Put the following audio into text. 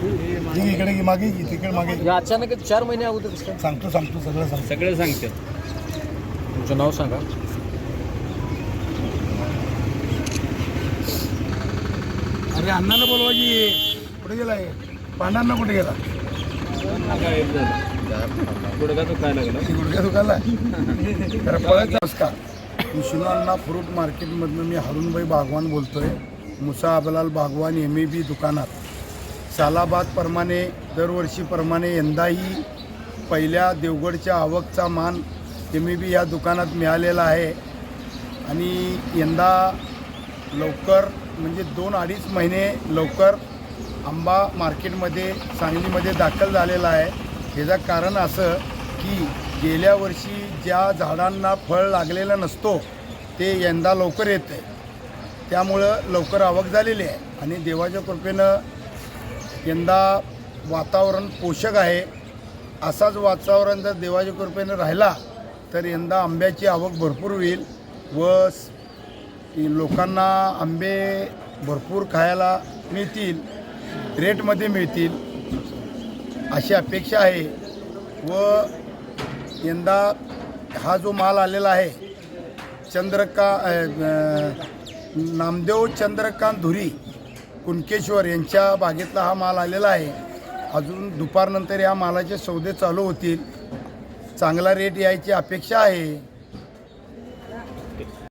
ठीक आहे, इकडे घे, मागे घे, तिकडे मागे. या अचानक चार महिने अगोदर कसं? सांगतो सांगतो सगळं सांगतो. सगळे सांगते. तुमचं नाव सांगा. अरे अण्णाला बोलवा की कुठे गेलाय? पांढरांना कुठे गेला? तो काय लागला. ती गुडघ्या दुखायला तर पळत नमस्कार विष्णू अण्णा फ्रूट मार्केटमधनं मी हरुणभाई बागवान बोलतोय. Musa Abalal Bagwan M A B दुकानात. सालाबादप्रमाणे दरवर्षीप्रमाणे यंदाही पहिल्या देवगडच्या आवकचा मान एम बी या दुकानात मिळालेला आहे. आणि यंदा लवकर म्हणजे दोन अडीच महिने लवकर आंबा मार्केटमध्ये सांगलीमध्ये दाखल झालेला आहे. याचं कारण असं की गेल्या वर्षी ज्या झाडांना फळ लागलेलं नसतो ते यंदा लवकर येतं आहे त्यामुळं लवकर आवक झालेली आहे. आणि देवाच्या कृपेनं यंदा वातावरण पोषक आहे. असाच वातावरण जर देवाच्या कृपेनं राहिला तर यंदा आंब्याची आवक भरपूर होईल व लोकांना आंबे भरपूर खायला मिळतील रेटमध्ये मिळतील अशी अपेक्षा आहे. व यंदा हा जो माल आलेला आहे चंद्रका नामदेव चंद्रकांत धुरी कुणकेश्वर यांच्या बागेतला हा माल आलेला आहे. अजून दुपारनंतर या मालाचे सौदे चालू होतील. चांगला रेट यायची अपेक्षा आहे.